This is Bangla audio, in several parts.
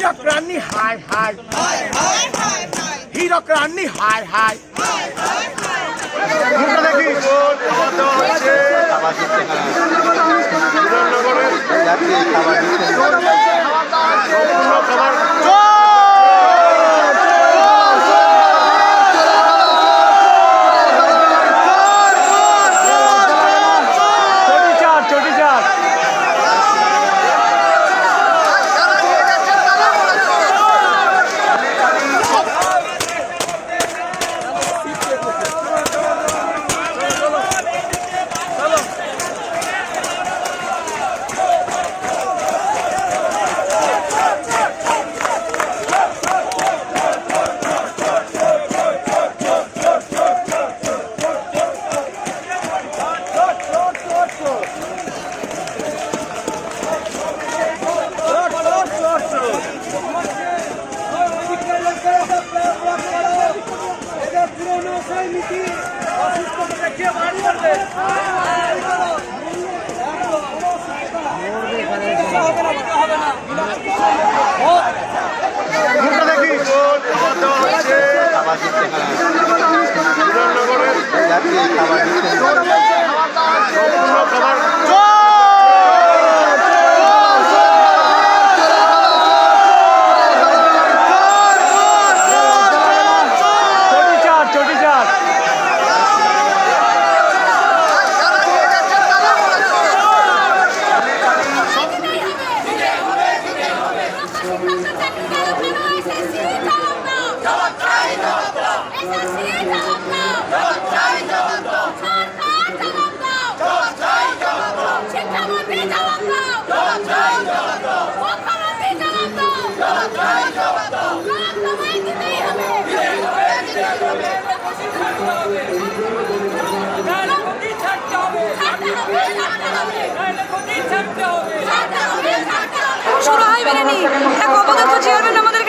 হীরক রানী হাই হাই হীরক রানী হাই মুখটা খাবার দেখি খাবার দিচ্ছে না যাত্রী খাবার দিচ্ছে চটি চার চটি চার শুরু হয় বেরেনি এক অবগত চেয়ারম্যান আমাদের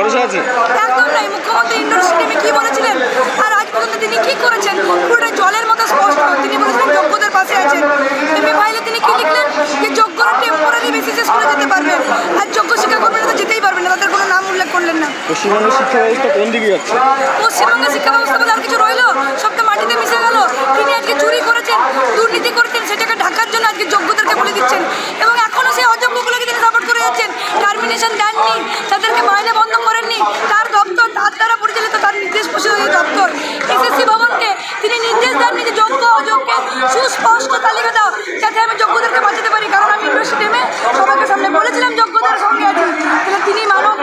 ভরসা আছে? একদম নাই। মুখ্যমন্ত্রী ইন্ডোর স্টেডিয়ামে কি বলেছিলেন? আর আজ পর্যন্ত তিনি কি করেছেন? পুরোটা জলের মতো স্পষ্ট। তিনি বলেছিলেন যোগ্যদের পাশে আছেন। এমনি ফাইলে তিনি কি লিখলেন? যে যোগ্যরা টেম্পোরারি বেসিসে স্কুলে যেতে পারবে। আর যোগ্য শিক্ষা কর্মীরা তো যেতেই পারবেন না। তাদের কোনো নাম উল্লেখ করলেন না। পশ্চিমবঙ্গের শিক্ষা ব্যবস্থা কোন দিকে যাচ্ছে? পশ্চিমবঙ্গের শিক্ষা ব্যবস্থা বলে আর কিছু রইল? সবটা মাটিতে মিশে গেল। তিনি আজকে চুরি করেছেন দুর্নীতি করেছেন সেটাকে ঢাকার জন্য আজকে যোগ্যদেরকে বলে দিচ্ছেন। এবং সুস্পষ্ট তালিকা দাও। যাতে আমি যোগ্যদেরকে বাঁচাতে পারি। কারণ আমি ইউনিভার্সিটিমে সবাইকে সামনে বলেছিলাম যোগ্যতার সঙ্গে আছি। তাহলে তিনি মানব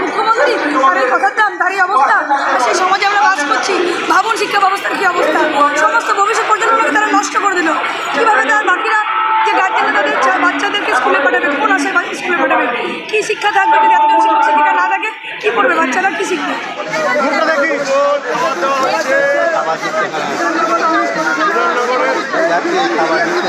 মুখ্যমন্ত্রী। তার এই কথার দাম, তার এই অবস্থা সেই সমাজে আমরা বাস করছি। ভাবুন শিক্ষা ব্যবস্থার কী অবস্থা। সমস্ত ভবিষ্যৎ প্রজন্মকে তারা নষ্ট করে দিল। কীভাবে তার বাকিরা, যে গার্জেনরা তাদের বাচ্চাদেরকে স্কুলে পাঠাবে, কোন বা- স্কুলে পাঠাবে? কী শিক্ষা থাকবে যদি আজকাল শিক্ষক শিক্ষিকা না থাকে? কী করবে? বাচ্চারা কী শিখবে? খাবার দিচ্ছে